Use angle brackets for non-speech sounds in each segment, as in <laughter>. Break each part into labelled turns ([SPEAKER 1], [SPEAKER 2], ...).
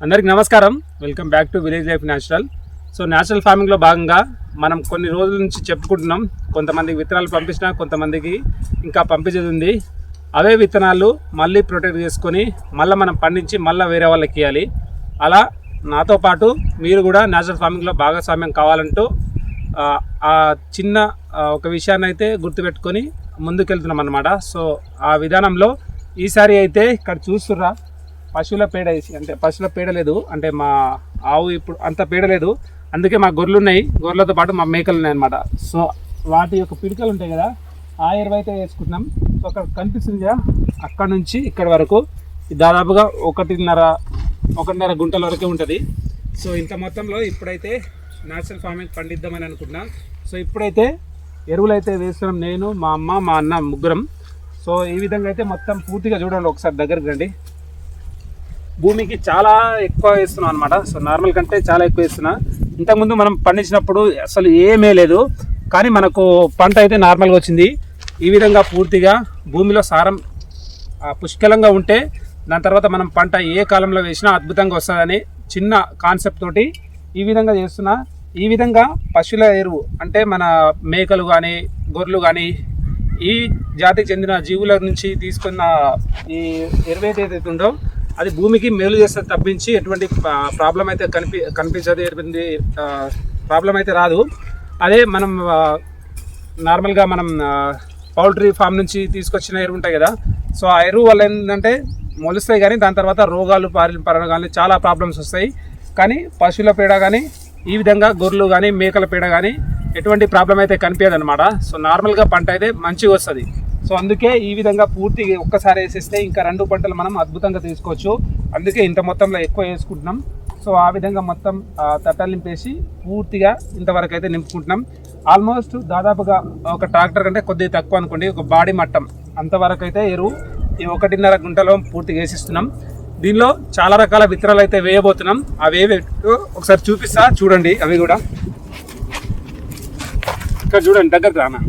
[SPEAKER 1] అందరికి నమస్కారం. Welcome back to village life natural so natural ఫార్మింగ్లో భాగంగా మనం కొన్ని రోజుల నుంచి చెప్పుకుంటున్నాం. కొంతమందికి విత్తనాలు పంపించినా కొంతమందికి ఇంకా పంపించేది ఉంది. అవే విత్తనాలు మళ్ళీ ప్రొటెక్ట్ చేసుకొని మళ్ళీ మనం పండించి మళ్ళీ వేరే వాళ్ళకి ఇవ్వాలి అలా నాతో పాటు మీరు కూడా న్యాచురల్ ఫార్మింగ్లో భాగస్వామ్యం కావాలంటూ ఆ, చిన్న ఒక విషయాన్ని అయితే గుర్తుపెట్టుకొని ముందుకెళ్తున్నాం అనమాట సో ఆ విధానంలో ఈసారి అయితే ఇక్కడ చూస్తుర్రా. పశువుల పేడ వేసి అంటే పశువుల పేడ లేదు అంటే మా ఆవు ఇప్పుడు అంత పేడ లేదు. అందుకే మా గొర్రెలు ఉన్నాయి. గొర్రెలతో పాటు మా మేకలు ఉన్నాయి అనమాట సో వాటి యొక్క పిడికలు ఉంటాయి కదా ఆ ఎరువు అయితే వేసుకుంటున్నాం. సో అక్కడ కనిపిస్తుంది కదా అక్కడ నుంచి ఇక్కడ వరకు దాదాపుగా ఒకటిన్నర ఒకటిన్నర గుంటల వరకే ఉంటుంది. సో ఇంత మొత్తంలో ఇప్పుడైతే న్యాచురల్ ఫార్మింగ్ పండిద్దామని అనుకుంటున్నాం. సో ఇప్పుడైతే ఎరువులు అయితే వేస్తున్నాం నేను మా అమ్మ మా అన్న ముగ్గురం. సో ఈ విధంగా అయితే మొత్తం పూర్తిగా చూడండి ఒకసారి దగ్గరికి రండి. భూమికి చాలా ఎక్కువ వేస్తున్నాం అనమాట సో నార్మల్ కంటే చాలా ఎక్కువ వేస్తున్నా. ఇంతకుముందు మనం పండించినప్పుడు అసలు ఏమీ లేదు. కానీ మనకు పంట అయితే నార్మల్గా వచ్చింది. ఈ విధంగా పూర్తిగా భూమిలో సారం పుష్కలంగా ఉంటే దాని తర్వాత మనం పంట ఏ కాలంలో వేసినా అద్భుతంగా వస్తుందని చిన్న కాన్సెప్ట్ తోటి ఈ విధంగా చేస్తున్నా. ఈ విధంగా పశువుల ఎరువు అంటే మన మేకలు కానీ గొర్రెలు కానీ ఈ జాతికి చెందిన జీవుల నుంచి తీసుకున్న ఈ ఎరువు ఏదైతే ఉందో అది భూమికి మేలు చేస్తే తప్పించి ఎటువంటి ప్రాబ్లం అయితే కనిపి కనిపించదు ఎటువంటి ప్రాబ్లం అయితే రాదు. అదే మనం నార్మల్గా మనం పౌల్ట్రీ ఫామ్ నుంచి తీసుకొచ్చిన ఎరువు ఉంటాయి కదా సో ఆ ఎరువు వల్ల ఏంటంటే మొలుస్తాయి కానీ దాని తర్వాత రోగాలు పారి పరణ కానీ చాలా ప్రాబ్లమ్స్ వస్తాయి. కానీ పశువుల పేడ కానీ ఈ విధంగా గొర్రెలు కానీ మేకల పేడ కానీ ఎటువంటి ప్రాబ్లం అయితే కనిపించదు అనమాట సో నార్మల్గా పంట అయితే మంచిగా వస్తుంది. సో అందుకే ఈ విధంగా పూర్తి ఒక్కసారి వేసేస్తే ఇంకా రెండు పంటలు మనం అద్భుతంగా తీసుకోవచ్చు. అందుకే ఇంత మొత్తంలో ఎక్కువ వేసుకుంటున్నాం. సో ఆ విధంగా మొత్తం తట్టలు నింపేసి పూర్తిగా ఇంతవరకు అయితే నింపుకుంటున్నాం. ఆల్మోస్ట్ దాదాపుగా ఒక ట్రాక్టర్ కంటే కొద్దిగా తక్కువ అనుకోండి. ఒక బాడీ మట్టం అంతవరకు అయితే ఎరువు. ఈ ఒకటిన్నర గుంటలో పూర్తిగా వేసిస్తున్నాం. దీనిలో చాలా రకాల విత్తనాలు అయితే వేయబోతున్నాం. అవి ఒకసారి చూపిస్తా. చూడండి అవి కూడా. ఇక్కడ చూడండి దగ్గర రానా?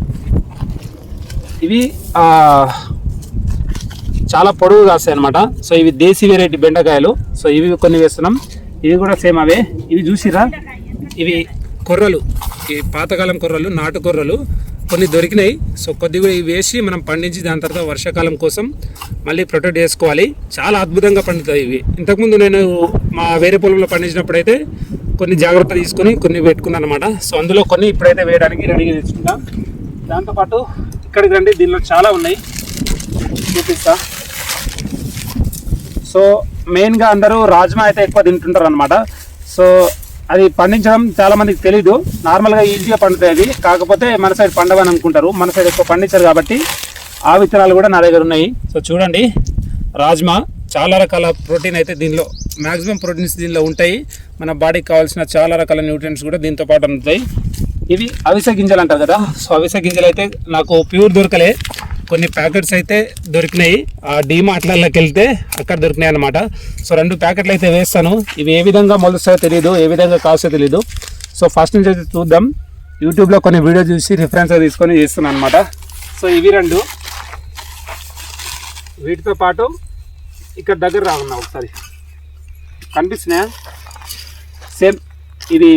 [SPEAKER 1] ఇవి చాలా పొడవు కాస్తాయి అనమాట సో ఇవి దేశీ వెరైటీ బెండకాయలు. సో ఇవి కొన్ని వేస్తున్నాం. ఇవి కూడా సేమ్ అవే. ఇవి చూసిరా ఇవి కొర్రలు. ఈ పాతకాలం కొర్రలు నాటు కొర్రలు కొన్ని దొరికినాయి. సో కొద్దిగా ఇవి వేసి మనం పండించి దాని తర్వాత వర్షాకాలం కోసం మళ్ళీ ప్రొటెక్ట్ చేసుకోవాలి. చాలా అద్భుతంగా పండుతాయి ఇవి. ఇంతకుముందు నేను మా వేరే పొలంలో పండించినప్పుడు అయితే కొన్ని జాగ్రత్తలు తీసుకొని కొన్ని పెట్టుకున్నాను అనమాట సో అందులో కొన్ని ఇప్పుడైతే వేయడానికి రెడీగా తెచ్చుకుంటాం దాంతోపాటు ఇక్కడికి రండి దీనిలో చాలా ఉన్నాయి. చూపిస్తా. సో మెయిన్గా అందరూ రాజ్మా అయితే ఎక్కువ తింటుంటారు అనమాట సో అది పండించడం చాలా మందికి తెలీదు. నార్మల్గా ఈజీగా పండుతాయి అవి. కాకపోతే మన సైడ్ పండవని అనుకుంటారు. మన సైడ్ ఎక్కువ పండించారు కాబట్టి ఆ విత్తనాలు కూడా నా దగ్గర ఉన్నాయి. సో చూడండి. రాజ్మా చాలా రకాల ప్రోటీన్ అయితే దీనిలో మ్యాక్సిమం ప్రోటీన్స్ దీనిలో ఉంటాయి. మన బాడీకి కావాల్సిన చాలా రకాల న్యూట్రియంట్స్ కూడా దీంతో పాటు అందుతాయి. ఇవి అవిసె గింజలు అంటారు కదా. సో అవిసె గింజలు అయితే నాకు ప్యూర్ దొరకలే. కొన్ని ప్యాకెట్స్ అయితే దొరికినాయి. ఆ డీమార్ట్లలోకి వెళ్తే అక్కడ దొరికినాయి అనమాట సో రెండు ప్యాకెట్లు అయితే వేస్తాను. ఇవి ఏ విధంగా మొలుస్తాయో తెలియదు ఏ విధంగా కాస్తో తెలియదు సో ఫస్ట్ నుంచి అయితే చూద్దాం. యూట్యూబ్లో కొన్ని వీడియో చూసి రిఫరెన్స్ తీసుకొని చేస్తున్నాను అనమాట సో ఇవి రెండు. వీటితో పాటు ఇక్కడ దగ్గర రావున్నా ఒకసారి. కనిపిస్తున్నాయా? సేమ్ ఇది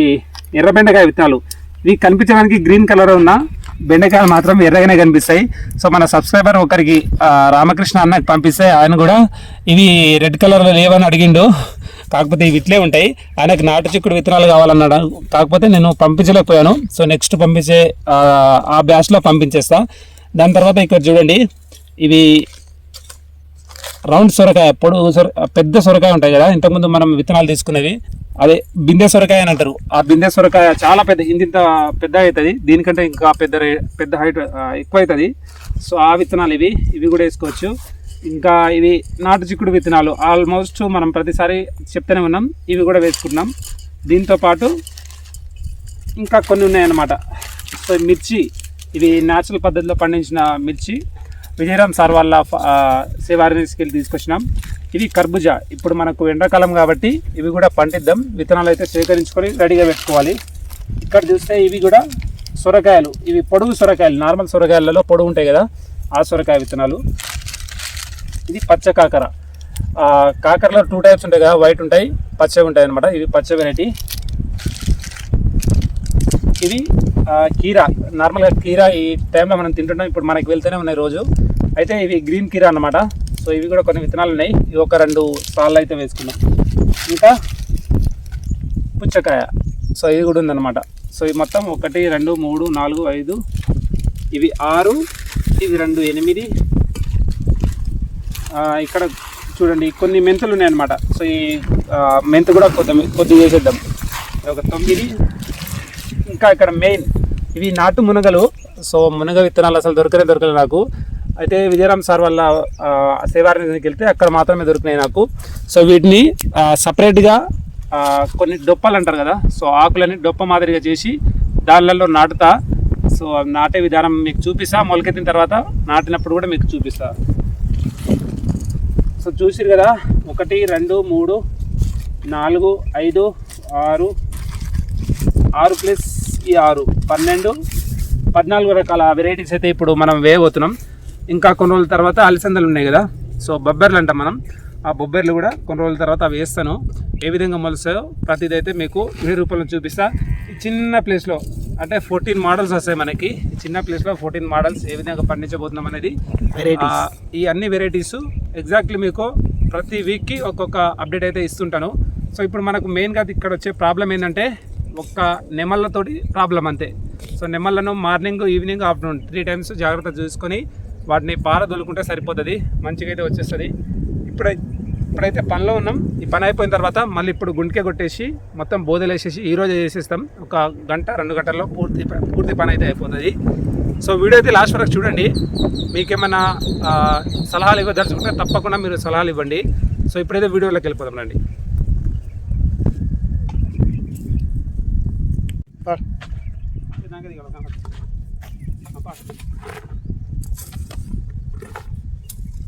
[SPEAKER 1] ఎర్రబెండకాయ విత్తనాలు. ఇవి కనిపించడానికి గ్రీన్ కలర్ ఉన్న బెండకాయలు మాత్రం ఎర్రగానే కనిపిస్తాయి. సో మన సబ్స్క్రైబర్ ఒకరికి రామకృష్ణ అన్నకి పంపిస్తే ఆయన కూడా ఇవి రెడ్ కలర్లో లేవని అడిగిండు. కాకపోతే ఇవి ఇట్లే ఉంటాయి. ఆయనకు నాటు చిక్కుడు విత్తనాలు కావాలన్నాడు. కాకపోతే నేను పంపించలేకపోయాను. సో నెక్స్ట్ పంపించే ఆ, బ్యాచ్లో పంపించేస్తా. దాని తర్వాత ఇక్కడ చూడండి. ఇవి రౌండ్ సొరకాయ పొడు సొర పెద్ద సొరకాయ ఉంటాయి కదా. ఇంతకుముందు మనం విత్తనాలు తీసుకునేవి. అదే బిందె సొరకాయ అని అంటారు. ఆ బిందె సొరకాయ చాలా పెద్ద ఇంత పెద్ద అవుతుంది. దీనికంటే ఇంకా పెద్ద పెద్ద హైట్ ఎక్కువ అవుతుంది. సో ఆ విత్తనాలు ఇవి ఇవి కూడా వేసుకోవచ్చు. ఇంకా ఇవి నాటు చిక్కుడు విత్తనాలు ఆల్మోస్ట్ మనం ప్రతిసారి చెప్తూనే ఉన్నాం. ఇవి కూడా వేసుకుంటున్నాం. దీంతో పాటు ఇంకా కొన్ని ఉన్నాయన్నమాట. సో మిర్చి ఇవి న్యాచురల్ పద్ధతిలో పండించిన మిర్చి. విజయరామ్ సార్ వాళ్ళ శివారిస్కి వెళ్ళి తీసుకొచ్చినాం. ఇవి కర్బూజా. ఇప్పుడు మనకు ఎండాకాలం కాబట్టి ఇవి కూడా పండిద్దాం. విత్తనాలు అయితే సేకరించుకొని రెడీగా పెట్టుకోవాలి. ఇక్కడ చూస్తే ఇవి కూడా సొరకాయలు. ఇవి పొడుగు సొరకాయలు. నార్మల్ సొరకాయలలో పొడుగు ఉంటాయి కదా. ఆ సొరకాయ విత్తనాలు. ఇది పచ్చ కాకర. కాకరలో టూ టైప్స్ ఉంటాయి కదా. వైట్ ఉంటాయి పచ్చవి ఉంటాయి అనమాట ఇవి పచ్చ వెరైటీ ఇది కీర. కీరా నార్మల్గా కీరా ఈ టైంలో మనం తింటుంటాం. ఇప్పుడు మనకి వెళ్తూనే ఉన్నాయి రోజు. అయితే ఇవి గ్రీన్ కీరా అనమాట సో ఇవి కూడా కొన్ని విత్తనాలు ఉన్నాయి. ఇవి ఒక రెండు సార్లు అయితే వేసుకున్నాం. ఇంకా పుచ్చకాయ. సో ఇది కూడా ఉందన్నమాట. సో ఇది మొత్తం ఒకటి రెండు మూడు నాలుగు ఐదు ఇవి ఆరు ఇవి రెండు ఎనిమిది. ఇక్కడ చూడండి కొన్ని మెంతులు ఉన్నాయన్నమాట. సో ఈ మెంతు కూడా కొద్ది కొద్దిగా వేసేద్దాం. ఒక తొమ్మిది. ఇంకా ఇక్కడ మెయిన్ ఇవి నాటు మునగలు. సో మునగ విత్తనాలు అసలు దొరకనే దొరకలేదు నాకు. అయితే విజయరామ్ సార్ వల్ల ఆ, సేవారణ్యానికి వెళ్తే అక్కడ మాత్రమే దొరికినాయి నాకు. సో వీటిని సపరేట్గా కొన్ని డొప్పలు అంటారు కదా సో ఆకులని డొప్ప మాదిరిగా చేసి దానిలలో నాటుతా. సో నాటే విధానం మీకు చూపిస్తా మొలకెత్తిన తర్వాత నాటినప్పుడు కూడా మీకు చూపిస్తా. సో చూసిరు కదా ఒకటి రెండు మూడు నాలుగు ఐదు ఆరు ఆరు ప్లస్ ఈ ఆరు పన్నెండు పద్నాలుగు రకాల వెరైటీస్ అయితే ఇప్పుడు మనం వేయబోతున్నాం. ఇంకా కొన్ని రోజుల తర్వాత అలసందలు ఉన్నాయి కదా. సో బొబ్బెర్లు అంటాం మనం. ఆ బొబ్బెర్లు కూడా కొన్ని రోజుల తర్వాత అవి వేస్తాను. ఏ విధంగా మొలుస్తాయో ప్రతిదీ అయితే మీకు వీడియో రూపంలో చూపిస్తా. ఈ చిన్న ప్లేస్లో అంటే ఫోర్టీన్ మోడల్స్ వస్తాయి మనకి. చిన్న ప్లేస్లో ఫోర్టీన్ మోడల్స్ ఏ విధంగా పండించబోతున్నాం అనేది. ఈ అన్ని వెరైటీస్ ఎగ్జాక్ట్లీ మీకు ప్రతి వీక్కి ఒక్కొక్క అప్డేట్ అయితే ఇస్తుంటాను. సో ఇప్పుడు మనకు మెయిన్గా ఇక్కడ వచ్చే ప్రాబ్లం ఏంటంటే ఒక్క నెమళ్ళతోటి ప్రాబ్లం అంతే. So నెమళ్ళను morning evening afternoon three times జాగ్రత్త చూసుకొని వాటిని పారదొలుకుంటే సరిపోతుంది మంచిగా అయితే వచ్చేస్తుంది. ఇప్పుడై ఇప్పుడైతే పనిలో ఉన్నాం. ఈ పని అయిపోయిన తర్వాత మళ్ళీ ఇప్పుడు గుంటకే కొట్టేసి మొత్తం బోధలు వేసేసి ఈ రోజు చేసేస్తాం. ఒక గంట రెండు గంటల్లో పూర్తి పూర్తి పని అయితే అయిపోతుంది. సో వీడియో అయితే లాస్ట్ వరకు చూడండి. మీకేమైనా సలహాలు ఇవ్వదలుచుకుంటే తప్పకుండా మీరు సలహాలు ఇవ్వండి. సో ఇప్పుడైతే వీడియోలోకి వెళ్ళిపోదాం రండి.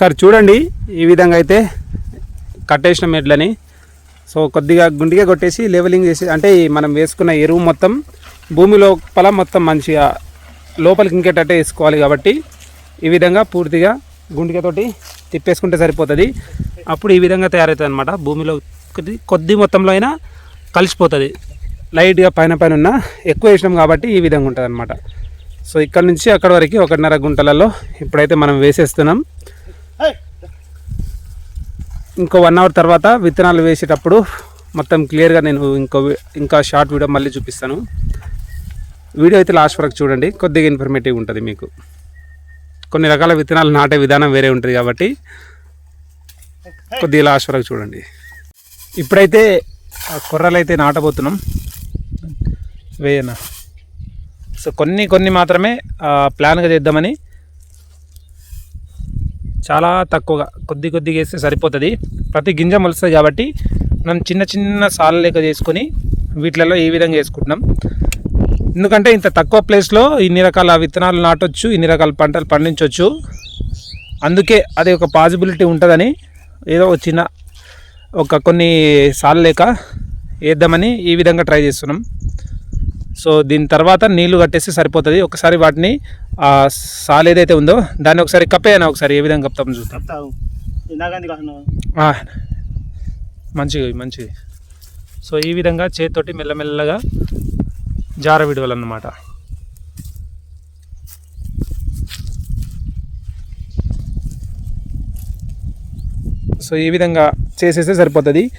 [SPEAKER 1] ఒకసారి చూడండి ఈ విధంగా అయితే కట్టేసిన మెడ్లని సో కొద్దిగా గుండిగా కొట్టేసి లెవెలింగ్ చేసి అంటే మనం వేసుకున్న ఎరువు మొత్తం భూమి లోపల మొత్తం మంచిగా లోపలికి ఇంకేటట్టే వేసుకోవాలి కాబట్టి ఈ విధంగా పూర్తిగా గుండికతోటి తిప్పేసుకుంటే సరిపోతుంది. అప్పుడు ఈ విధంగా తయారవుతుంది అనమాట భూమిలో కొద్ది కొద్ది మొత్తంలో అయినా కలిసిపోతుంది. లైట్గా పైన పైన ఉన్న ఎక్కువ వేసినాం కాబట్టి ఈ విధంగా ఉంటుంది అనమాట సో ఇక్కడ నుంచి అక్కడ వరకు ఒకటిన్నర గుంటలలో ఇప్పుడైతే మనం వేసేస్తున్నాం. ఇంకో వన్ అవర్ తర్వాత విత్తనాలు వేసేటప్పుడు మొత్తం క్లియర్గా నేను ఇంకో ఇంకా షార్ట్ వీడియో మళ్ళీ చూపిస్తాను. వీడియో అయితే లాస్ట్ వరకు చూడండి. కొద్దిగా ఇన్ఫర్మేటివ్ ఉంటుంది మీకు. కొన్ని రకాల విత్తనాలు నాటే విధానం వేరే ఉంటుంది కాబట్టి కొద్దిగా లాస్ట్ వరకు చూడండి. ఇప్పుడైతే కుర్రలు కొర్రలు అయితే నాటబోతున్నాం. వేయనా. సో కొన్ని కొన్ని మాత్రమే ప్లాన్గా చేద్దామని చాలా తక్కువగా కొద్ది కొద్దిగా వేస్తే సరిపోతుంది. ప్రతి గింజ మొలుస్తుంది కాబట్టి మనం చిన్న చిన్న సాల లెక్క చేసుకొని వీటిలలో ఈ విధంగా వేసుకుంటున్నాం. ఎందుకంటే ఇంత తక్కువ ప్లేస్లో ఇన్ని రకాల విత్తనాలు నాటొచ్చు ఇన్ని రకాల పంటలు పండించవచ్చు అందుకే అది ఒక పాసిబిలిటీ ఉంటుందని ఏదో చిన్న ఒక కొన్ని సార్లు లేక వేద్దామని ఈ విధంగా ట్రై చేస్తున్నాం. సో దీని తర్వాత నీళ్ళు కట్టేస్తే సరిపోతుంది. ఒకసారి వాటిని ఆ సాల్ ఏదైతే ఉందో దాన్ని ఒకసారి కప్పేయనా ఒకసారి? ఏ విధంగా కప్తాం చూద్దాం. ఆ, మంచిది మంచిది. సో ఈ విధంగా చేతితోటి మెల్లమెల్లగా జార విడవాలన్నమాట. సో ఈ విధంగా చేసేస్తే సరిపోతుంది.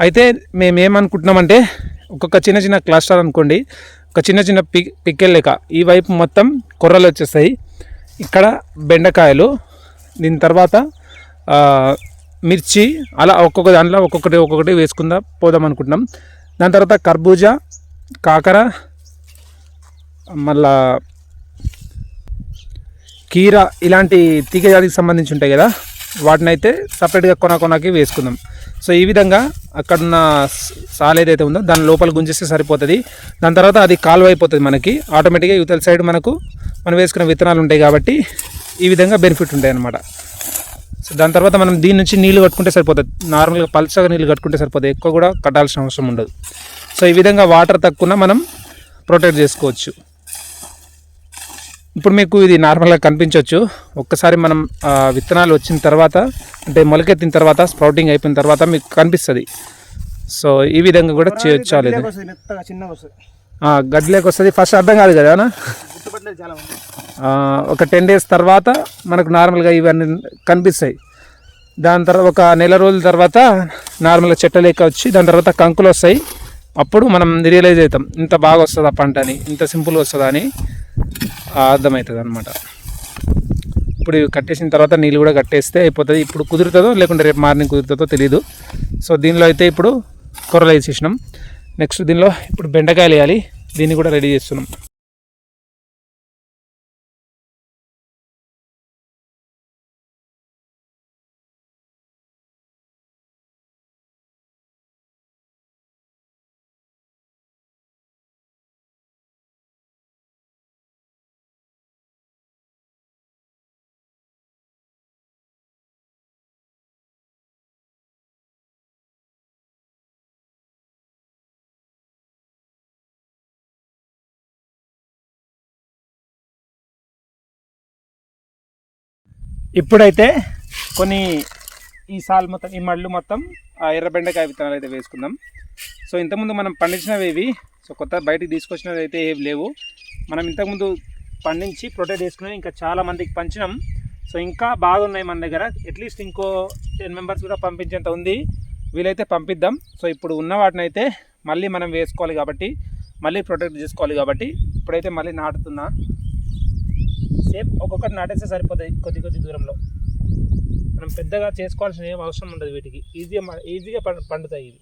[SPEAKER 1] అయితే మేము ఏమనుకుంటున్నామంటే ఒక్కొక్క చిన్న చిన్న క్లస్టర్ అనుకోండి ఒక చిన్న చిన్న పిక్ పిక్కెల్ లెక్క ఈ వైపు మొత్తం కొర్రలు వచ్చేస్తాయి. ఇక్కడ బెండకాయలు దీని తర్వాత మిర్చి అలా ఒక్కొక్క దాంట్లో ఒక్కొక్కటి ఒక్కొక్కటి వేసుకుందా పోదాం అనుకుంటున్నాం. దాని తర్వాత కర్బూజా కాకర మళ్ళా కీర ఇలాంటి తీగ జాతికి సంబంధించి ఉంటాయి కదా. వాటిని అయితే సపరేట్గా కొన కొనకి వేసుకుందాం. సో ఈ విధంగా అక్కడున్న స- సాల్ ఏదైతే ఉందో దాని లోపల గుంజేస్తే సరిపోతుంది. దాని తర్వాత అది కాలువ అయిపోతుంది మనకి. ఆటోమేటిక్గా యువతల సైడ్ మనకు మనం వేసుకున్న విత్తనాలు ఉంటాయి కాబట్టి ఈ విధంగా బెనిఫిట్ ఉంటాయి అన్నమాట. సో దాని తర్వాత మనం దీని నుంచి నీళ్ళు కట్టుకుంటే సరిపోతుంది. నార్మల్గా పల్చగా నీళ్ళు కట్టుకుంటే సరిపోతుంది. ఎక్కువ కూడా కట్టాల్సిన అవసరం ఉండదు. సో ఈ విధంగా వాటర్ తక్కువ మనం ప్రొటెక్ట్ చేసుకోవచ్చు. ఇప్పుడు మీకు ఇది నార్మల్గా కనిపించవచ్చు ఒక్కసారి మనం విత్తనాలు వచ్చిన తర్వాత అంటే మొలకెత్తిన తర్వాత స్ప్రౌటింగ్ అయిపోయిన తర్వాత మీకు కనిపిస్తుంది. సో ఈ విధంగా కూడా చేయొచ్చు లేదు
[SPEAKER 2] గడ్డిలోకి వస్తుంది
[SPEAKER 1] ఫస్ట్ అర్థం కాదు కదా ఒక టెన్ డేస్ తర్వాత మనకు నార్మల్గా ఇవన్నీ కనిపిస్తాయి. దాని తర్వాత ఒక నెల రోజుల తర్వాత నార్మల్గా చెట్ల లెక్క వచ్చి దాని తర్వాత కంకులు వస్తాయి. అప్పుడు మనం రియలైజ్ అవుతాం ఇంత బాగా వస్తుందా పంట అని ఇంత సింపుల్గా వస్తుందా అని. అర్థమవుతుంది అనమాట ఇప్పుడు కట్టేసిన తర్వాత నీళ్ళు కూడా కట్టేస్తే అయిపోతుంది. ఇప్పుడు కుదురుతుందో లేకుంటే రేపు మార్నింగ్ కుదురుతుందో తెలియదు సో దీనిలో అయితే ఇప్పుడు కూరలు వేసేసినాం నెక్స్ట్ దీనిలో ఇప్పుడు బెండకాయలు వేయాలి. దీన్ని కూడా రెడీ చేస్తున్నాం. ఇప్పుడైతే కొన్ని ఈ సాల్ మొత్తం ఈ మళ్ళు మొత్తం ఆ ఎర్ర బెండకాయ విత్తనాలు అయితే వేసుకుందాం. సో ఇంతకుముందు మనం పండించినవి ఇవి సో కొత్త బయటికి తీసుకొచ్చినవి అయితే ఏవి లేవు. మనం ఇంతకుముందు పండించి ప్రొటెక్ట్ చేసుకుని ఇంకా చాలా మందికి పంచినాం. సో ఇంకా బాగున్నాయి మన దగ్గర. అట్లీస్ట్ ఇంకో టెన్ మెంబర్స్ కూడా పంపించేంత ఉంది. వీలైతే పంపిద్దాం. సో ఇప్పుడు ఉన్న వాటిని అయితే మళ్ళీ మనం వేసుకోవాలి కాబట్టి మళ్ళీ ప్రొటెక్ట్ చేసుకోవాలి కాబట్టి ఇప్పుడైతే మళ్ళీ నాటుతున్నా. సేఫ్ ఒక్కొక్కటి నాటేస్తే సరిపోతుంది కొద్ది కొద్ది దూరంలో. మనం పెద్దగా చేసుకోవాల్సిన ఏం అవసరం ఉండదు వీటికి. ఈజీగా ఈజీగా పండుతాయి ఇవి.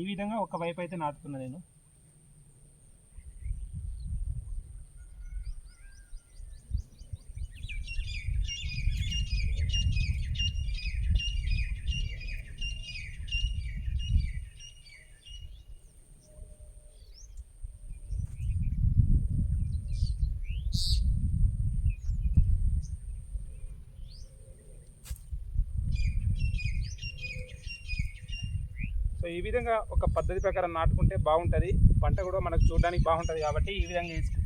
[SPEAKER 1] ఈ విధంగా ఒక వైపు అయితే నాటుతున్నా నేను. ఈ విధంగా ఒక పద్ధతి ప్రకారం నాటుకుంటే బాగుంటుంది. పంట కూడా మనకు చూడడానికి బాగుంటుంది కాబట్టి ఈ విధంగా వేసుకుంటాం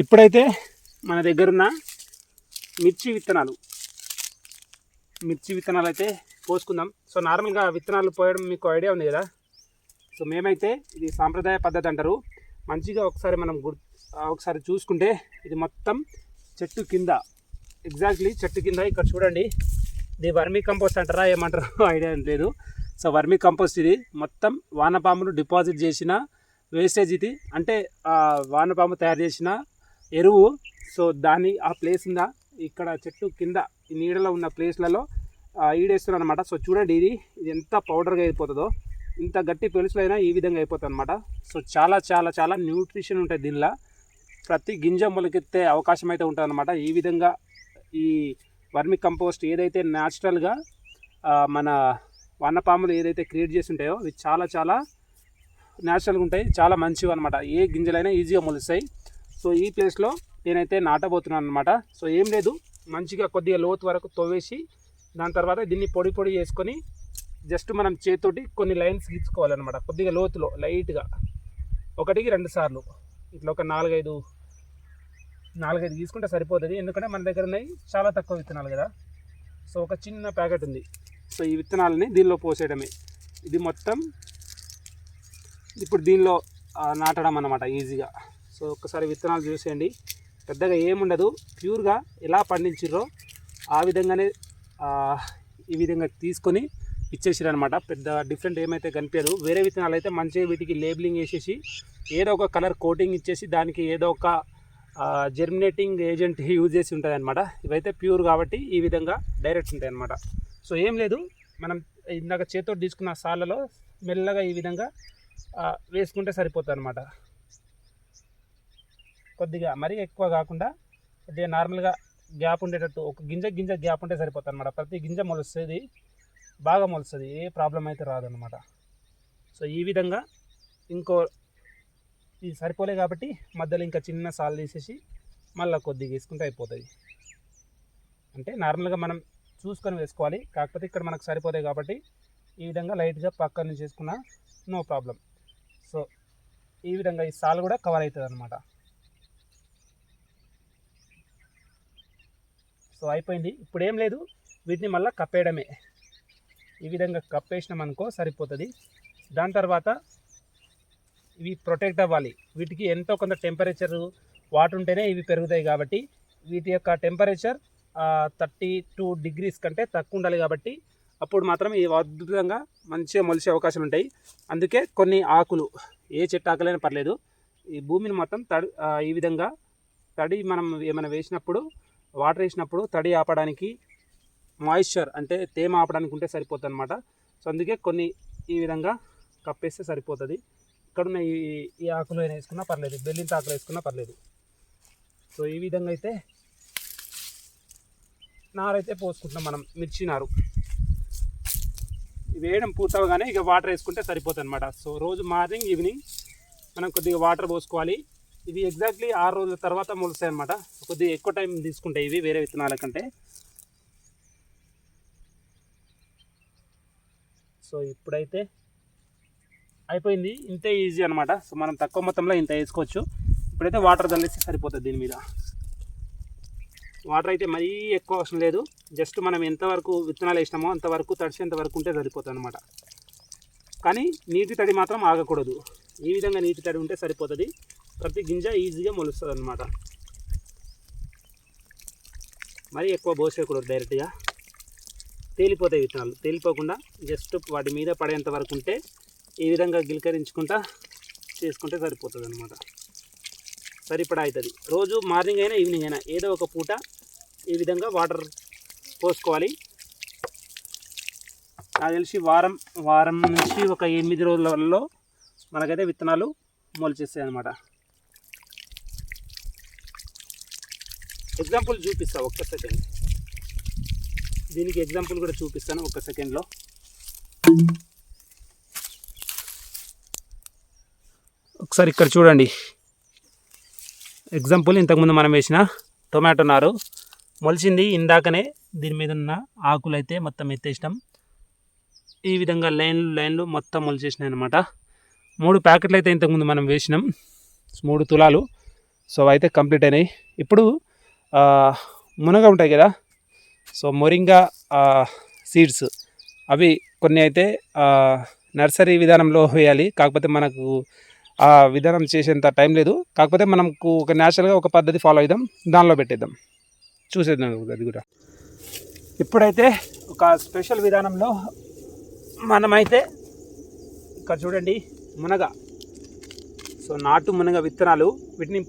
[SPEAKER 1] ఇప్పుడైతే మన దగ్గరున్న మిర్చి విత్తనాలు. మిర్చి విత్తనాలు అయితే పోసుకుందాం. సో నార్మల్గా విత్తనాలు పోయడం మీకు ఐడియా ఉంది కదా? సో మేమైతే ఇది సాంప్రదాయ పద్ధతి అంటారు. మంచిగా ఒకసారి మనం గుర్ ఒకసారి చూసుకుంటే ఇది మొత్తం చెట్టు కింద ఎగ్జాక్ట్లీ చెట్టు కింద ఇక్కడ చూడండి. ఇది వర్మీ కంపోస్ట్ అంటారా ఏమంటారో <laughs> ఐడియా లేదు. సో వర్మీ కంపోస్ట్ ఇది. మొత్తం వానపాములు డిపాజిట్ చేసిన వేస్టేజ్ ఇది. అంటే ఆ వానపాము తయారు చేసిన ఎరువు. సో దాని ఆ ప్లేస్ ఉందా? ఇక్కడ చెట్టు కింద ఈ నీడలో ఉన్న ప్లేస్లలో ఈడేస్తున్నారు అనమాట సో చూడండి ఇది. ఇది ఎంత పౌడర్గా అయిపోతుందో. ఇంత గట్టి పెలుసులైనా ఈ విధంగా అయిపోతుంది అనమాట సో చాలా చాలా చాలా న్యూట్రిషన్ ఉంటుంది దీనిలో. ప్రతి గింజ మొలకెత్తే అవకాశం అయితే ఉంటుంది అనమాట ఈ విధంగా ఈ వర్మి కంపోస్ట్ ఏదైతే న్యాచురల్గా మన వన్నపాములు ఏదైతే క్రియేట్ చేసి ఉంటాయో ఇవి చాలా చాలా న్యాచురల్గా ఉంటాయి. చాలా మంచివి అనమాట ఏ గింజలైనా ఈజీగా మొలుస్తాయి. సో ఈ ప్లేస్లో నేనైతే నాటబోతున్నాను అనమాట సో ఏం లేదు మంచిగా కొద్దిగా లోతు వరకు తవ్వేసి దాని తర్వాత దీన్ని పొడి పొడి చేసుకొని జస్ట్ మనం చేతితోటి కొన్ని లైన్స్ గీచుకోవాలన్నమాట కొద్దిగా లోతులో లైట్గా. ఒకటికి రెండు సార్లు. ఇట్లా ఒక నాలుగైదు నాలుగైదు గీసుకుంటే సరిపోతుంది. ఎందుకంటే మన దగ్గర ఉన్నాయి చాలా తక్కువ విత్తనాలు కదా. సో ఒక చిన్న ప్యాకెట్ ఉంది. సో ఈ విత్తనాలని దీనిలో పోసేయడమే. ఇది మొత్తం ఇప్పుడు దీనిలో నాటడం అన్నమాట ఈజీగా. సో ఒక్కసారి విత్తనాలు చూసేయండి. పెద్దగా ఏముండదు. ప్యూర్గా ఎలా పండించిర్రో ఆ విధంగానే ఈ విధంగా తీసుకొని ఇచ్చేసారు అనమాట పెద్ద డిఫరెంట్ ఏమైతే కనిపించదు. వేరే విత్తనాలు అయితే మంచిగా వీటికి లేబులింగ్ వేసేసి ఏదో ఒక కలర్ కోటింగ్ ఇచ్చేసి దానికి ఏదో ఒక జెర్మినేటింగ్ ఏజెంట్ యూజ్ చేసి ఉంటుంది అనమాట ఇవైతే ప్యూర్ కాబట్టి ఈ విధంగా డైరెక్ట్ ఉంటాయి అనమాట సో ఏం లేదు. మనం ఇందాక చేతితో తీసుకున్న సాలలో మెల్లగా ఈ విధంగా వేసుకుంటే సరిపోతుంది అనమాట కొద్దిగా మరీ ఎక్కువ కాకుండా కొద్దిగా నార్మల్గా గ్యాప్ ఉండేటట్టు ఒక గింజ గింజ గ్యాప్ ఉంటే సరిపోతుంది అనమాట ప్రతి గింజ మొలుస్తుంది బాగా మొలుస్తుంది ఏ ప్రాబ్లం అయితే రాదనమాట సో ఈ విధంగా ఇంకో ఇది సరిపోలే కాబట్టి మధ్యలో ఇంకా చిన్న సాల్ తీసేసి మళ్ళీ కొద్దిగా వేసుకుంటే అయిపోతుంది. అంటే నార్మల్గా మనం చూసుకొని వేసుకోవాలి. కాకపోతే ఇక్కడ మనకు సరిపోతాయి కాబట్టి ఈ విధంగా లైట్గా పక్క నుంచి వేసుకున్నా నో ప్రాబ్లం. సో ఈ విధంగా ఈ సాల్ కూడా కవర్ అవుతుంది అనమాట సో అయిపోయింది. ఇప్పుడు ఏం లేదు. వీటిని మళ్ళీ కప్పేయడమే. ఈ విధంగా కప్పేసినాం అనుకో సరిపోతుంది. దాని తర్వాత ఇవి ప్రొటెక్ట్ అవ్వాలి. వీటికి ఎంతో కొంత టెంపరేచర్ వాటర్ ఉంటేనే ఇవి పెరుగుతాయి కాబట్టి వీటి యొక్క టెంపరేచర్ థర్టీ టూ డిగ్రీస్ కంటే తక్కువ ఉండాలి కాబట్టి అప్పుడు మాత్రం ఇవి అద్భుతంగా మంచిగా మొలిచే అవకాశాలు ఉంటాయి. అందుకే కొన్ని ఆకులు ఏ చెట్టు ఆకులైనా పర్లేదు ఈ భూమిని మొత్తం తడి ఈ విధంగా తడి మనం ఏమైనా వేసినప్పుడు వాటర్ వేసినప్పుడు తడి ఆపడానికి మాయిశ్చర్ అంటే తేమ ఆపడానికి ఉంటే సరిపోతుంది అనమాట సో అందుకే కొన్ని ఈ విధంగా కప్పేస్తే సరిపోతుంది. ఇక్కడున్న ఈ ఈ ఆకులు అయినా వేసుకున్నా పర్లేదు. బెల్లింత ఆకులు వేసుకున్నా పర్లేదు. సో ఈ విధంగా అయితే నారైతే పోసుకుంటున్నాం మనం మిర్చి నారు. ఇవి వేయడం పూర్తవగానే ఇక వాటర్ వేసుకుంటే సరిపోతుంది అనమాట సో రోజు మార్నింగ్ ఈవినింగ్ మనం కొద్దిగా వాటర్ పోసుకోవాలి. ఇవి ఎగ్జాక్ట్లీ ఆరు రోజుల తర్వాత మొలుస్తాయి అనమాట కొద్దిగా ఎక్కువ టైం తీసుకుంటాయి ఇవి వేరే విత్తనాల కంటే. సో ఇప్పుడైతే అయిపోయింది. ఇంతే ఈజీ అనమాట సో మనం తక్కువ మొత్తంలో ఇంత వేసుకోవచ్చు. ఇప్పుడైతే వాటర్ చల్లేస్తే సరిపోతుంది దీని మీద. వాటర్ అయితే మరీ ఎక్కువ అవసరం లేదు. జస్ట్ మనం ఎంతవరకు విత్తనాలు వేసినామో అంతవరకు తడిసేంత వరకు ఉంటే సరిపోతుంది అనమాట కానీ నీటి తడి మాత్రం ఆగకూడదు. ఈ విధంగా నీటి తడి ఉంటే సరిపోతుంది. ప్రతి గింజ ఈజీగా మొలుస్తుంది అనమాట మరీ ఎక్కువ పోసేయకూడదు డైరెక్ట్గా. తేలిపోతాయి విత్తనాలు. తేలిపోకుండా జస్ట్ వాటి మీద పడేంత వరకు ఉంటే ఈ విధంగా గిలకరించుకుంటా చేసుకుంటే సరిపోతుంది అనమాట సరిపడా అవుతుంది రోజు మార్నింగ్ అయినా ఈవినింగ్ అయినా ఏదో ఒక పూట ఈ విధంగా వాటర్ పోసుకోవాలి. నాకు తెలిసి వారం వారం నుంచి ఒక ఎనిమిది రోజులలో మనకైతే విత్తనాలు మొలిచేస్తాయి అనమాట ఎగ్జాంపుల్ చూపిస్తా ఒక్క సెకండ్ దీనికి ఎగ్జాంపుల్ కూడా చూపిస్తాను ఒక్క సెకండ్లో ఒకసారి ఇక్కడ చూడండి. ఎగ్జాంపుల్ ఇంతకుముందు మనం వేసిన టొమాటో నారు. మొలిచింది ఇందాకనే దీని మీద ఉన్న ఆకులు అయితే మొత్తం ఎత్తేసినాం. ఈ విధంగా లైన్లు లైన్లు మొత్తం మొలిచేసినాయి అనమాట మూడు ప్యాకెట్లు అయితే ఇంతకుముందు మనం వేసినాం. మూడు తులాలు. సో అయితే కంప్లీట్ అయినాయి. ఇప్పుడు మునగ ఉంటాయి కదా. సో మొరింగా సీడ్స్ అవి కొన్ని అయితే నర్సరీ విధానంలో వేయాలి. కాకపోతే మనకు ఆ విధానం చేసేంత టైం లేదు. కాకపోతే మనకు ఒక న్యాచురల్గా ఒక పద్ధతి ఫాలో అవుదాం దానిలో పెట్టేద్దాం. చూసేద్దాం అది కూడా. ఇప్పుడైతే ఒక స్పెషల్ విధానంలో మనమైతే ఇక్కడ చూడండి మునగ. సో నాటు మునగ విత్తనాలు. వీటిని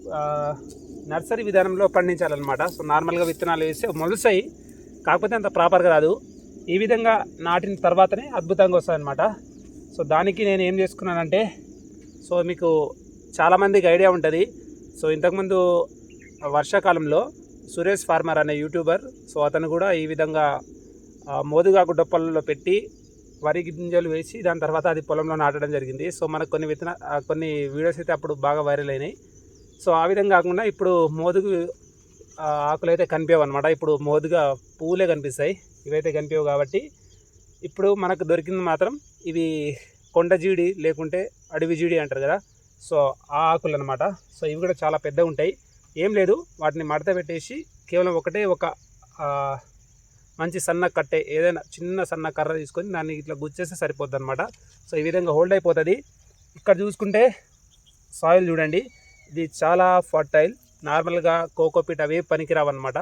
[SPEAKER 1] నర్సరీ విధానంలో పండించాలన్నమాట. సో నార్మల్గా విత్తనాలు వేస్తే మొలుస్తాయి కాకపోతే అంత ప్రాపర్గా రాదు. ఈ విధంగా నాటిన తర్వాతనే అద్భుతంగా వస్తాయన్నమాట. సో దానికి నేను ఏం చేసుకున్నానంటే సో మీకు చాలామందికి ఐడియా ఉంటుంది. సో ఇంతకుముందు వర్షాకాలంలో సురేష్ ఫార్మర్ అనే యూట్యూబర్ సో అతను కూడా ఈ విధంగా మోదుగాకు డొప్పల్లో పెట్టి వరి గింజలు వేసి దాని తర్వాత అది పొలంలో నాటడం జరిగింది. సో మనకు కొన్ని విత్తన కొన్ని వీడియోస్ అయితే అప్పుడు బాగా వైరల్ అయినాయి. సో ఆ విధంగా కాకుండా ఇప్పుడు మోదుగు ఆకులు అయితే కనిపించవు అనమాట ఇప్పుడు మోదుగా పువ్వులే కనిపిస్తాయి. ఇవైతే కనిపించవు కాబట్టి ఇప్పుడు మనకు దొరికింది మాత్రం ఇవి కొండ జీడి లేకుంటే అడవి జీడి అంటారు కదా. సో ఆ ఆకులు అనమాట సో ఇవి కూడా చాలా పెద్దగా ఉంటాయి. ఏం లేదు వాటిని మడత పెట్టేసి కేవలం ఒకటే ఒక మంచి సన్న కట్టే ఏదైనా చిన్న సన్న కర్ర తీసుకొని దాన్ని ఇట్లా గుచ్చేస్తే సరిపోద్ది అనమాట సో ఈ విధంగా హోల్డ్ అయిపోతుంది. ఇక్కడ చూసుకుంటే సాయిల్ చూడండి. ఇది చాలా ఫర్టైల్ నార్మల్గా కోకోపీట్ అవే పనికిరావు అనమాట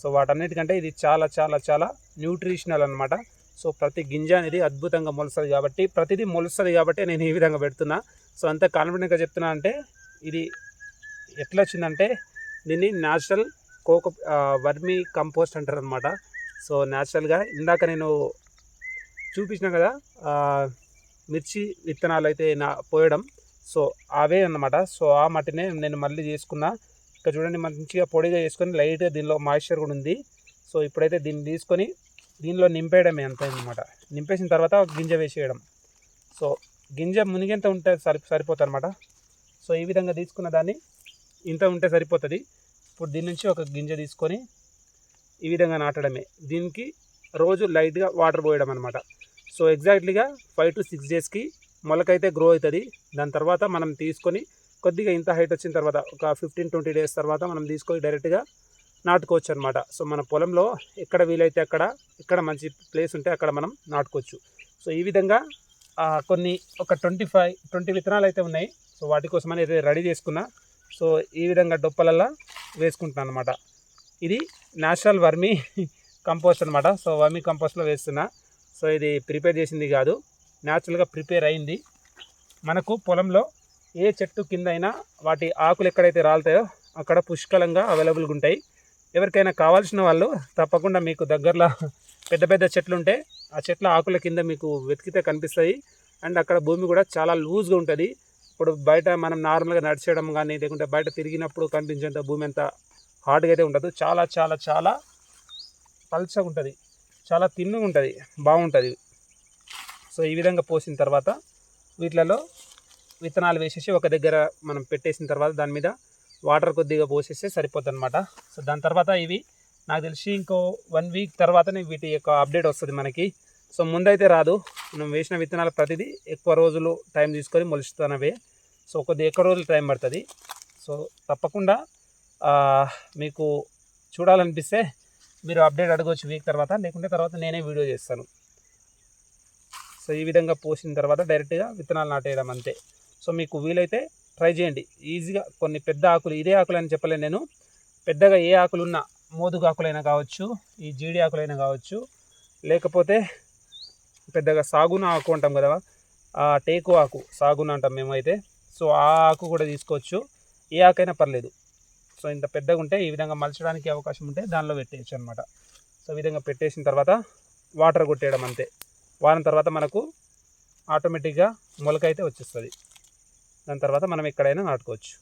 [SPEAKER 1] సో వాటన్నిటికంటే ఇది చాలా చాలా చాలా న్యూట్రిషనల్ అనమాట సో ప్రతి గింజ అనేది అద్భుతంగా మొలుస్తుంది కాబట్టి ప్రతిదీ మొలుస్తుంది కాబట్టి నేను ఈ విధంగా పెడుతున్నా. సో అంత కాన్ఫిడెంట్గా చెప్తున్నా అంటే ఇది ఎట్లా వచ్చిందంటే దీన్ని న్యాచురల్ కోకో వర్మీ కంపోస్ట్ అంటారు అనమాట సో న్యాచురల్గా ఇందాక నేను చూపించిన కదా మిర్చి విత్తనాలు అయితే నా పోయడం. సో అవే అన్నమాట. సో ఆ మట్టినే నేను మళ్ళీ చేసుకున్నా. ఇక్కడ చూడండి మంచిగా పొడిగా చేసుకొని లైట్గా దీనిలో మాయిశ్చర్ కూడా ఉంది. సో ఇప్పుడైతే దీన్ని తీసుకొని దీనిలో నింపేయడమే అంతే అనమాట నింపేసిన తర్వాత గింజ వేసేయడం. సో గింజ మునిగేంత ఉంటే సరి సరిపోతుంది అనమాట సో ఈ విధంగా తీసుకున్న దాన్ని ఇంత ఉంటే సరిపోతుంది. ఇప్పుడు దీని నుంచి ఒక గింజ తీసుకొని ఈ విధంగా నాటడమే. దీనికి రోజు లైట్గా వాటర్ పోయడం అనమాట సో ఎగ్జాక్ట్లీగా ఫైవ్ టు సిక్స్ డేస్కి మొలకైతే గ్రో అవుతుంది. దాని తర్వాత మనం తీసుకొని కొద్దిగా ఇంత హైట్ వచ్చిన తర్వాత ఒక ఫిఫ్టీన్ ట్వంటీ డేస్ తర్వాత మనం తీసుకొని డైరెక్ట్గా నాటుకోవచ్చు అనమాట సో మన పొలంలో ఎక్కడ వీలైతే అక్కడ ఎక్కడ మంచి ప్లేస్ ఉంటే అక్కడ మనం నాటుకోవచ్చు. సో ఈ విధంగా కొన్ని ఒక ట్వంటీ ఫైవ్ ట్వంటీ విత్తనాలు అయితే ఉన్నాయి. సో వాటి కోసం అనేది రెడీ చేసుకున్నా. సో ఈ విధంగా డొప్పలల్లా వేసుకుంటున్నాను అనమాట ఇది నేషనల్ వర్మీ <laughs> కంపోస్ట్ అనమాట సో వర్మీ కంపోస్ట్లో వేస్తున్నా. సో ఇది ప్రిపేర్ చేసింది కాదు. న్యాచురల్గా ప్రిపేర్ అయింది. మనకు పొలంలో ఏ చెట్టు కింద అయినా వాటి ఆకులు ఎక్కడైతే రాలుతాయో అక్కడ పుష్కలంగా అవైలబుల్గా ఉంటాయి. ఎవరికైనా కావాల్సిన వాళ్ళు తప్పకుండా మీకు దగ్గరలో పెద్ద పెద్ద చెట్లు ఉంటే ఆ చెట్ల ఆకుల కింద మీకు వెతికితే కనిపిస్తాయి. అండ్ అక్కడ భూమి కూడా చాలా లూజ్గా ఉంటుంది. ఇప్పుడు బయట మనం నార్మల్గా నడిచేయడం కానీ లేకుంటే బయట తిరిగినప్పుడు కనిపించేంత భూమి అంత హార్డ్గా అయితే ఉండదు. చాలా చాలా చాలా పల్చగా ఉంటుంది. చాలా తిన్నుగా ఉంటుంది. బాగుంటుంది. సో ఈ విధంగా పోసిన తర్వాత వీటిలలో విత్తనాలు వేసేసి ఒక దగ్గర మనం పెట్టేసిన తర్వాత దాని మీద వాటర్ కొద్దిగా పోసేస్తే సరిపోద్ది అనమాట సో దాని తర్వాత ఇవి నాకు తెలిసి ఇంకో వన్ వీక్ తర్వాతనే వీటి యొక్క అప్డేట్ వస్తుంది మనకి. సో ముందైతే రాదు. మనం వేసిన విత్తనాలు ప్రతిదీ ఎక్కువ రోజులు టైం తీసుకొని మొలుస్తున్నవే సో కొద్ది ఎక్కువ రోజులు టైం పడుతుంది. సో తప్పకుండా మీకు చూడాలనిపిస్తే మీరు అప్డేట్ అడగవచ్చు వీక్ తర్వాత. లేకుంటే తర్వాత నేనే వీడియో చేస్తాను. సో ఈ విధంగా పోసిన తర్వాత డైరెక్ట్గా విత్తనాలు నాటేయడం అంతే. సో మీకు వీలైతే ట్రై చేయండి. ఈజీగా కొన్ని పెద్ద ఆకులు ఇదే ఆకులు అని చెప్పలేను నేను. పెద్దగా ఏ ఆకులున్నా మోదుగు ఆకులైనా కావచ్చు ఈ జీడి ఆకులైనా కావచ్చు లేకపోతే పెద్దగా సాగున ఆకు అంటాం కదా ఆ టేకు ఆకు సాగున అంటాం మేమైతే. సో ఆ ఆకు కూడా తీసుకోవచ్చు. ఏ ఆకైనా పర్లేదు. సో ఇంత పెద్దగా ఉంటే ఈ విధంగా మలచడానికి అవకాశం ఉంటే దానిలో పెట్టేయచ్చు అనమాట సో ఈ విధంగా పెట్టేసిన తర్వాత వాటర్ కొట్టేయడం అంతే. వారం తర్వాత మనకు ఆటోమేటిక్గా మొలక అయితే వచ్చేస్తుంది. దాని తర్వాత మనం ఎక్కడైనా నాటుకోవచ్చు.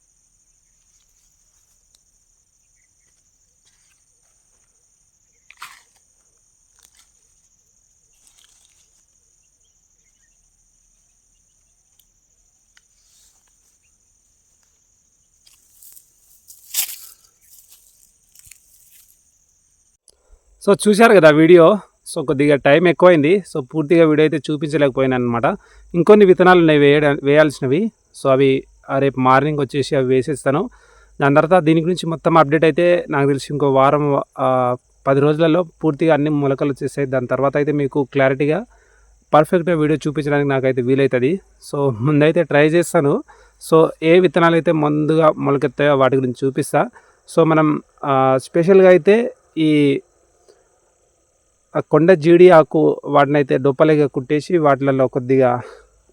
[SPEAKER 1] సో చూశారు కదా వీడియో? సో కొద్దిగా టైం ఎక్కువైంది. సో పూర్తిగా వీడియో అయితే చూపించలేకపోయాను అనమాట ఇంకొన్ని విత్తనాలు ఉన్నాయి వేయడా వేయాల్సినవి. సో అవి ఆ రేపు మార్నింగ్ వచ్చేసి అవి వేసేస్తాను. దాని తర్వాత దీని గురించి మొత్తం అప్డేట్ అయితే నాకు తెలిసి ఇంకో వారం పది రోజులలో పూర్తిగా అన్ని మొలకలు వచ్చేసాయి దాని తర్వాత అయితే మీకు క్లారిటీగా పర్ఫెక్ట్గా వీడియో చూపించడానికి నాకైతే వీలవుతుంది సో ముందైతే ట్రై చేస్తాను. సో ఏ విత్తనాలు అయితే ముందుగా మొలకెత్తాయో వాటి గురించి చూపిస్తా. సో మనం స్పెషల్గా అయితే ఈ కొండ జీడి ఆకు వాటిని అయితే డొప్పలేగా కుట్టేసి వాటిలలో కొద్దిగా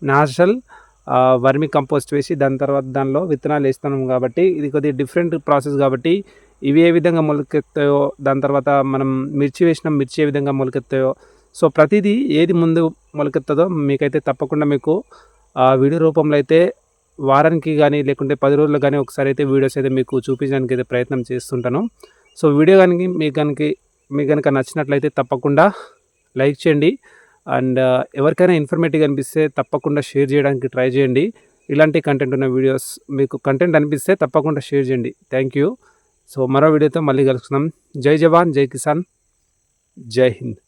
[SPEAKER 1] నాచురల్ వర్మి కంపోస్ట్ వేసి దాని తర్వాత దానిలో విత్తనాలు వేస్తున్నాం కాబట్టి ఇది కొద్దిగా డిఫరెంట్ ప్రాసెస్ కాబట్టి ఇవి ఏ విధంగా మొలకెత్తాయో దాని తర్వాత మనం మిర్చి వేసిన మిర్చి ఏ విధంగా మొలకెత్తాయో. సో ప్రతిదీ ఏది ముందు మొలకెత్తదో మీకైతే తప్పకుండా మీకు వీడియో రూపంలో అయితే వారానికి కానీ లేకుంటే పది రోజులు కానీ ఒకసారి అయితే వీడియోస్ అయితే మీకు చూపించడానికి అయితే ప్రయత్నం చేస్తుంటాను. సో వీడియో కానీ మీకు కనుక మీకు కనుక నచ్చినట్లయితే తప్పకుండా లైక్ చేయండి. అండ్ ఎవరికైనా ఇన్ఫర్మేటివ్ అనిపిస్తే తప్పకుండా షేర్ చేయడానికి ట్రై చేయండి. ఇలాంటి కంటెంట్ ఉన్న వీడియోస్ మీకు కంటెంట్ అనిపిస్తే తప్పకుండా షేర్ చేయండి. థ్యాంక్ యూ సో మరో వీడియోతో మళ్ళీ కలుసుకుందాం. జై జవాన్ జై కిసాన్ జై హింద్.